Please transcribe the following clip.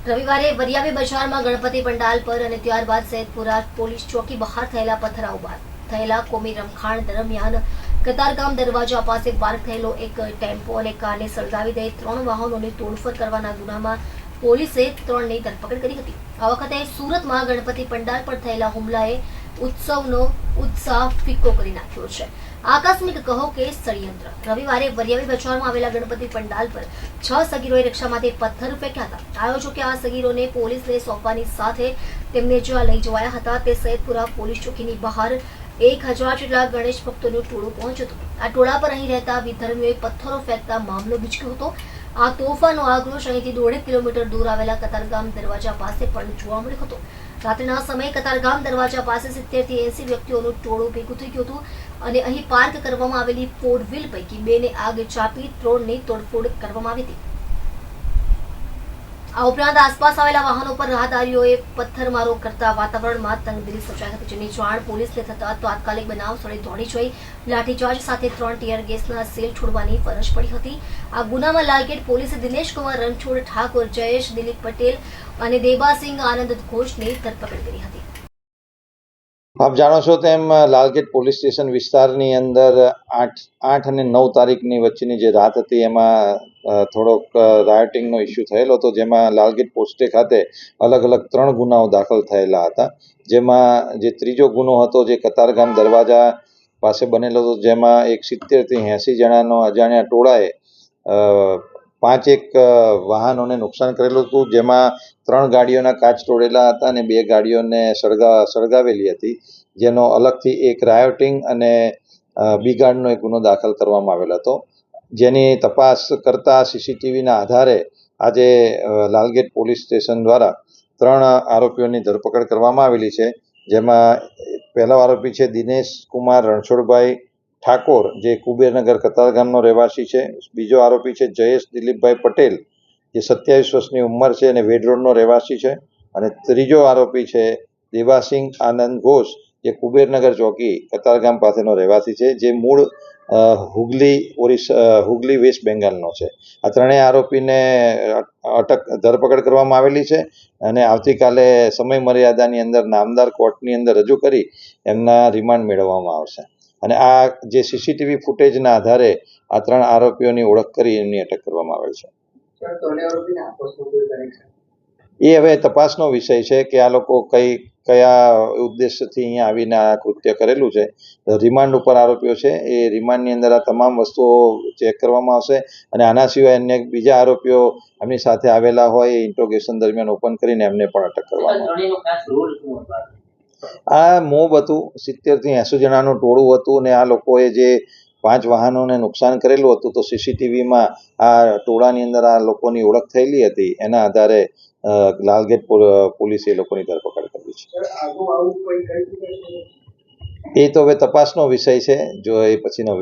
રવિવારે વરિયાવી બજારમાં ગણપતિ પંડાલ પર અને ત્યારબાદ સૈદપુરા પોલીસ ચોકી બહાર થયેલા પથરાવ બાદ થયેલા કોમી રમખાણ દરમિયાન કતારગામ દરવાજા પાસે પાર્ક થયેલો એક ટેમ્પો અને કારને સળગાવી દઈ ત્રણ વાહનોની તોડફોડ કરવાના ગુનામાં પોલીસે ત્રણની ધરપકડ કરી હતી. આ વખતે સુરતમાં ગણપતિ પંડાલ પર થયેલા હુમલાએ ઉત્સવનો ઉત્સાહ ફિક્કો કરી નાખ્યો છે. આકસ્મિક કહો કે ષડયંત્ર. રવિવારે વરિયાવી બજારમાં આવેલા ગણપતિ પંડાલ પર છ સગીરોએ રિક્ષામાંથી પથ્થર ફેંક્યા હતા. આયોજકે આ સગીરોને પોલીસને સોંપવાની સાથે તેમને જ્યાં લઈ જવાયા હતા, તે સૈદપુરા પોલીસ ચોકીની બહાર એક હજાર જેટલા ગણેશ ભક્તોનું ટોળું પહોંચ્યું હતું. આ ટોળા પર અહીં રહેતા વિધર્મીઓએ પથ્થરો ફેંકતા મામલો બીચક્યો હતો. આ તોફાનો આક્રોશ અહીંથી દોઢેક કિલોમીટર દૂર આવેલા કતારગામ દરવાજા પાસે પણ જોવા મળ્યો હતો. રાત્રિના સમયે કતારગામ દરવાજા પાસે સિત્તેરથી એસી વ્યક્તિઓનું ટોળું ભેગું થઈ ગયું હતું અને અહીં પાર્ક કરવામાં આવેલી ફોર વ્હીલ પૈકી બેને આગ ચાપી ત્રણની તોડફોડ કરવામાં આવી હતી. આ ઉપરાંત આસપાસ આવેલા વાહનો પર રાહદારીઓએ પથ્થરમારો કરતા વાતાવરણમાં તંગદિલી સર્જાઈ હતી. જેની જાણ પોલીસને થતા તાત્કાલિક બનાવ સ્થળે દોડી જઈ લાઠીચાર્જ સાથે ત્રણ ટીયર ગેસના સેલ છોડવાની ફરજ પડી હતી. આ ગુનામાં લાલગેટ પોલીસે દિનેશ કુમાર રણછોડ ઠાકોર, જયેશ દિલીપ પટેલ અને દેબાસિંહ આનંદ ઘોષની ધરપકડ કરી હતી. આપ જાણો છો તેમ લાલગેટ પોલીસ સ્ટેશન વિસ્તારની અંદર આઠ આઠ અને નવ તારીખની વચ્ચેની જે રાત હતી, એમાં થોડોક રાયોટિંગનો ઇસ્યુ થયેલો હતો, જેમાં લાલગેટ પોસ્ટે ખાતે અલગ અલગ ત્રણ ગુનાઓ દાખલ થયેલા હતા. જેમાં જે ત્રીજો ગુનો હતો, જે કતારગામ દરવાજા પાસે બનેલો હતો, જેમાં એક સિત્તેરથી એંસી જણાનો અજાણ્યા ટોળાએ પાંચેક એક વાહનોને નુકસાન કરેલું હતું, જેમાં ત્રણ ગાડીઓના કાચ તોડેલા હતા અને બે ગાડીઓને સળગા, સળગાવેલી હતી, જેનો અલગથી એક રાયોટિંગ અને બિગાડનો એક ગુનો દાખલ કરવામાં આવેલો હતો. જેની તપાસ કરતા સીસીટીવીના આધારે આજે લાલગેટ પોલીસ સ્ટેશન દ્વારા ત્રણ આરોપીઓની ધરપકડ કરવામાં આવેલી છે, જેમાં પહેલો આરોપી છે દિનેશ કુમાર રણછોડભાઈ ઠાકોર, જે કુબેરનગર કતારગામનો રહેવાસી છે. બીજો આરોપી છે જયેશ દિલીપભાઈ પટેલ, જે સત્યાવીસ વર્ષની ઉંમર છે અને વેડ રોડનો રહેવાસી છે. અને ત્રીજો આરોપી છે દેવાસિંહ આનંદ ઘોષ, જે કુબેરનગર ચોકી કતારગામ પાસેનો રહેવાસી છે, જે મૂળ હુગલી ઓરિસ્સા હુગલી વેસ્ટ બેંગાલનો છે. આ ત્રણેય આરોપીને અટક, ધરપકડ કરવામાં આવેલી છે અને આવતીકાલે સમય મર્યાદાની અંદર નામદાર કોર્ટની અંદર રજૂ કરી એમના રિમાન્ડ મેળવવામાં આવશે. અને આ જે સીસીટીવી ફૂટેજના આધારે આ ત્રણ આરોપીઓની ઓળખ કરી એમની અટક કરવામાં આવેલ છે. એ હવે તપાસનો વિષય છે કે આ લોકો કઈ કયા ઉદ્દેશથી અહીંયા આવીને આ કૃત્ય કરેલું છે. રિમાન્ડ ઉપર આરોપીઓ છે. એ રિમાન્ડની અંદર આ તમામ વસ્તુઓ ચેક કરવામાં આવશે અને આના સિવાય અન્ય બીજા આરોપીઓ એમની સાથે આવેલા હોય એ ઇન્ટ્રોગેશન દરમિયાન ઓપન કરીને એમને પણ અટક કરવામાં આવશે. આ મોબ હતું સિત્તેરથી એંસી જણાનું ટોળું હતું ને આ લોકોએ જે પાંચ વાહનોને નુકસાન કરેલું હતું, તો સીસીટીવીમાં આ ટોળાની અંદર આ લોકોની ઓળખ થયેલી હતી. એના આધારે લાલગેટ પોલીસે એ લોકોની ધરપકડ કરી છે. એ તો હવે તપાસનો વિષય છે, જો એ પછીનો